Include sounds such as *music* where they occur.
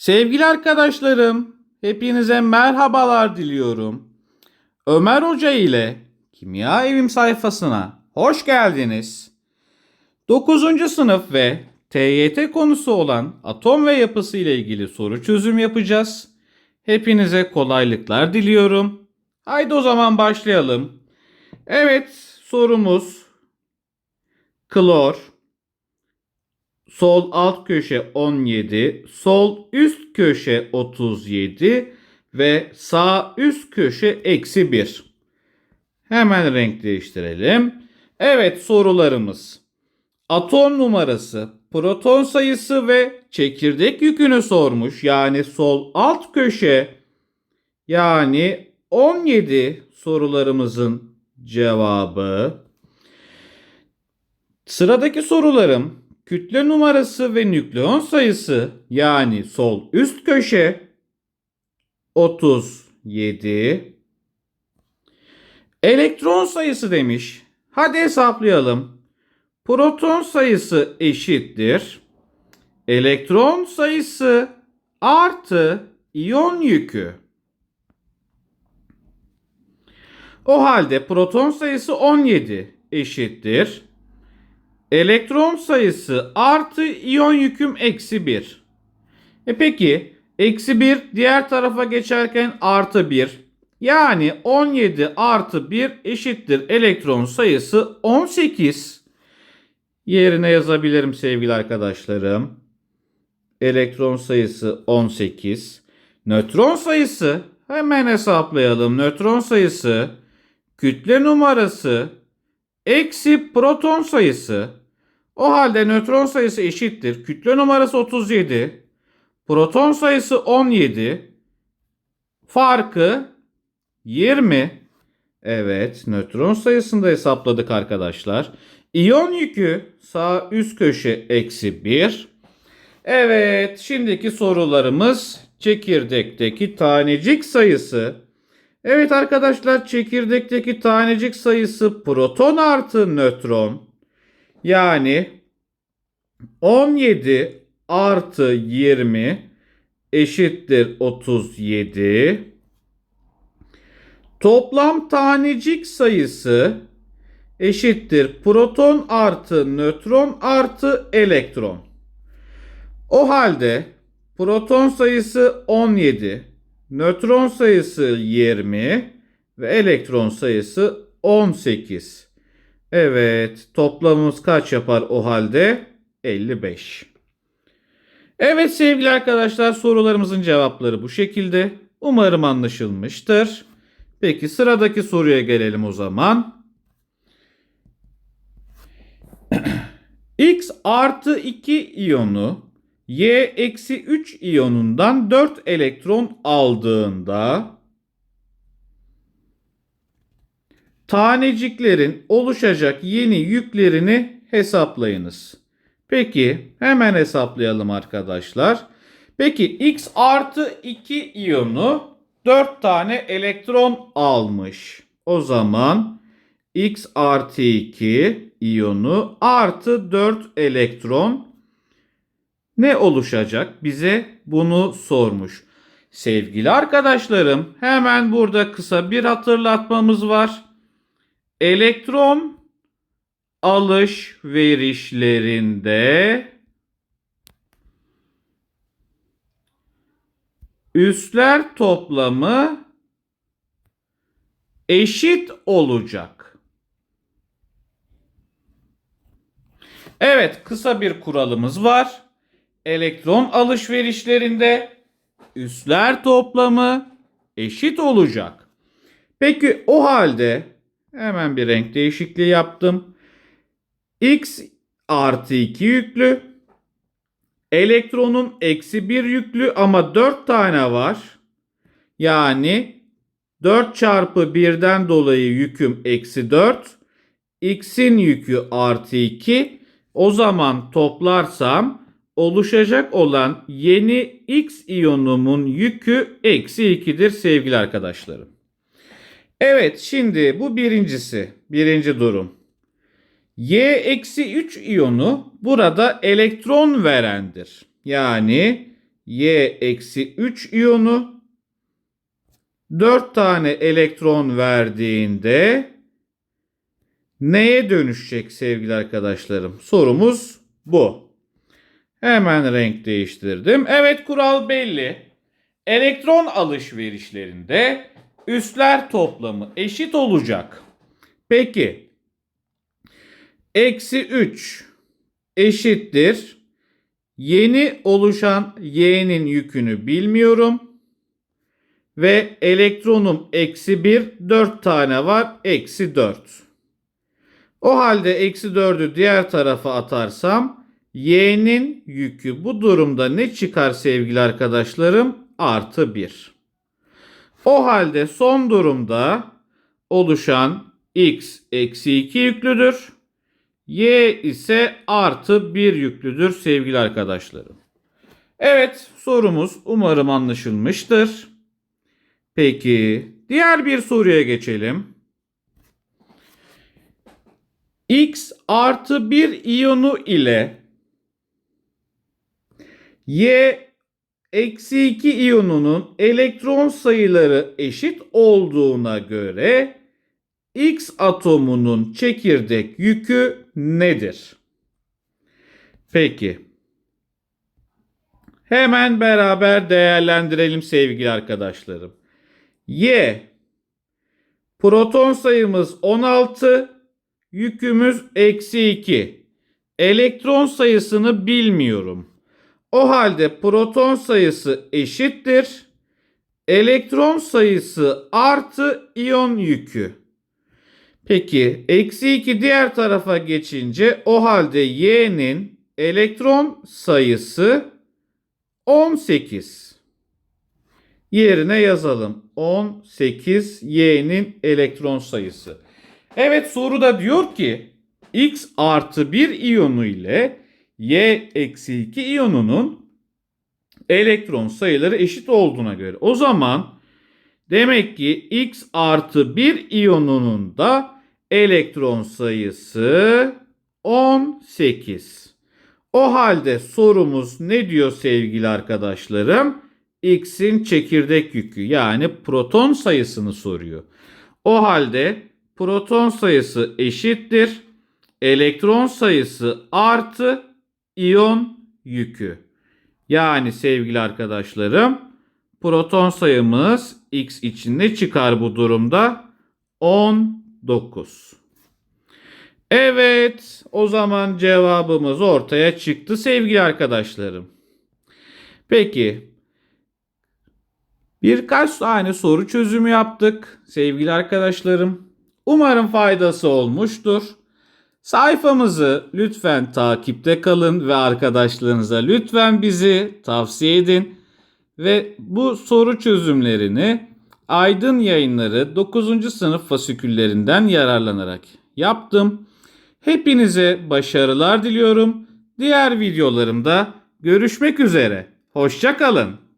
Sevgili arkadaşlarım, hepinize merhabalar diliyorum. Ömer Hoca ile Kimya Evim sayfasına hoş geldiniz. 9. sınıf ve TYT konusu olan atom ve yapısı ile ilgili soru çözüm yapacağız. Hepinize kolaylıklar diliyorum. Haydi o zaman başlayalım. Evet, sorumuz klor, sol alt köşe 17, sol üst köşe 37 ve sağ üst köşe eksi 1. Hemen renk değiştirelim. Evet sorularımız. Atom numarası, proton sayısı ve çekirdek yükünü sormuş. Yani sol alt köşe yani 17 sorularımızın cevabı. Sıradaki sorularım kütle numarası ve nükleon sayısı yani sol üst köşe 37 elektron sayısı demiş. Hadi hesaplayalım. Proton sayısı eşittir. Elektron sayısı artı iyon yükü. O halde proton sayısı 17 eşittir. Elektron sayısı artı iyon yüküm eksi 1. E peki eksi 1 diğer tarafa geçerken artı 1. Yani 17 artı 1 eşittir elektron sayısı 18. Yerine yazabilirim sevgili arkadaşlarım. Elektron sayısı 18. Nötron sayısı hemen hesaplayalım. Nötron sayısı kütle numarası eksi proton sayısı. O halde nötron sayısı eşittir. Kütle numarası 37. Proton sayısı 17. Farkı 20. Evet, nötron sayısını da hesapladık arkadaşlar. İyon yükü sağ üst köşe eksi 1. Evet, şimdiki sorularımız çekirdekteki tanecik sayısı. Evet arkadaşlar, çekirdekteki tanecik sayısı proton artı nötron. Yani 17 artı 20 eşittir 37. Toplam tanecik sayısı eşittir proton artı nötron artı elektron. O halde proton sayısı 17, nötron sayısı 20 ve elektron sayısı 18. Evet, toplamımız kaç yapar o halde? 55. Evet sevgili arkadaşlar sorularımızın cevapları bu şekilde. Umarım anlaşılmıştır. Peki sıradaki soruya gelelim o zaman. *clears throat* X artı 2 iyonu Y eksi 3 iyonundan 4 elektron aldığında taneciklerin oluşacak yeni yüklerini hesaplayınız. Peki hemen hesaplayalım arkadaşlar. Peki X artı 2 iyonu 4 tane elektron almış. O zaman X artı 2 iyonu artı 4 elektron ne oluşacak? Bize bunu sormuş. Sevgili arkadaşlarım hemen burada kısa bir hatırlatmamız var. Elektron alışverişlerinde üsler toplamı eşit olacak. Evet, kısa bir kuralımız var. Elektron alışverişlerinde üsler toplamı eşit olacak. Peki o halde hemen bir renk değişikliği yaptım. X artı 2 yüklü. Elektronum eksi 1 yüklü ama 4 tane var. Yani 4 çarpı 1'den dolayı yüküm eksi 4. X'in yükü artı 2. O zaman toplarsam oluşacak olan yeni X iyonumun yükü eksi 2'dir sevgili arkadaşlarım. Evet şimdi bu birincisi. Birinci durum. Y-3 iyonu burada elektron verendir. Yani Y eksi 3 iyonu 4 tane elektron verdiğinde neye dönüşecek sevgili arkadaşlarım? Sorumuz bu. Hemen renk değiştirdim. Evet kural belli. Elektron alışverişlerinde üsler toplamı eşit olacak. Peki eksi 3 eşittir. Yeni oluşan y'nin yükünü bilmiyorum. Ve elektronum eksi 1 4 tane var eksi 4. O halde eksi 4'ü diğer tarafa atarsam y'nin yükü bu durumda ne çıkar sevgili arkadaşlarım? Artı 1. O halde son durumda oluşan x eksi 2 yüklüdür. Y ise artı 1 yüklüdür sevgili arkadaşlarım. Evet sorumuz umarım anlaşılmıştır. Peki diğer bir soruya geçelim. X artı 1 iyonu ile Y eksi 2 iyonunun elektron sayıları eşit olduğuna göre X atomunun çekirdek yükü nedir? Peki. Hemen beraber değerlendirelim sevgili arkadaşlarım. Y proton sayımız 16, yükümüz eksi 2. Elektron sayısını bilmiyorum. O halde proton sayısı eşittir. Elektron sayısı artı iyon yükü. Peki eksi 2 diğer tarafa geçince o halde y'nin elektron sayısı 18. Yerine yazalım. 18 y'nin elektron sayısı. Evet soruda diyor ki x artı 1 iyonu ile y eksi 2 iyonunun elektron sayıları eşit olduğuna göre. O zaman demek ki x artı 1 iyonunun da elektron sayısı 18. O halde sorumuz ne diyor sevgili arkadaşlarım? X'in çekirdek yükü yani proton sayısını soruyor. O halde proton sayısı eşittir. Elektron sayısı artı iyon yükü. Yani sevgili arkadaşlarım proton sayımız X için ne çıkar bu durumda? 19. Evet, o zaman cevabımız ortaya çıktı sevgili arkadaşlarım. Peki, birkaç tane soru çözümü yaptık sevgili arkadaşlarım. Umarım faydası olmuştur. Sayfamızı lütfen takipte kalın ve arkadaşlarınıza lütfen bizi tavsiye edin. Ve bu soru çözümlerini Aydın Yayınları 9. sınıf fasiküllerinden yararlanarak yaptım. Hepinize başarılar diliyorum. Diğer videolarımda görüşmek üzere. Hoşçakalın.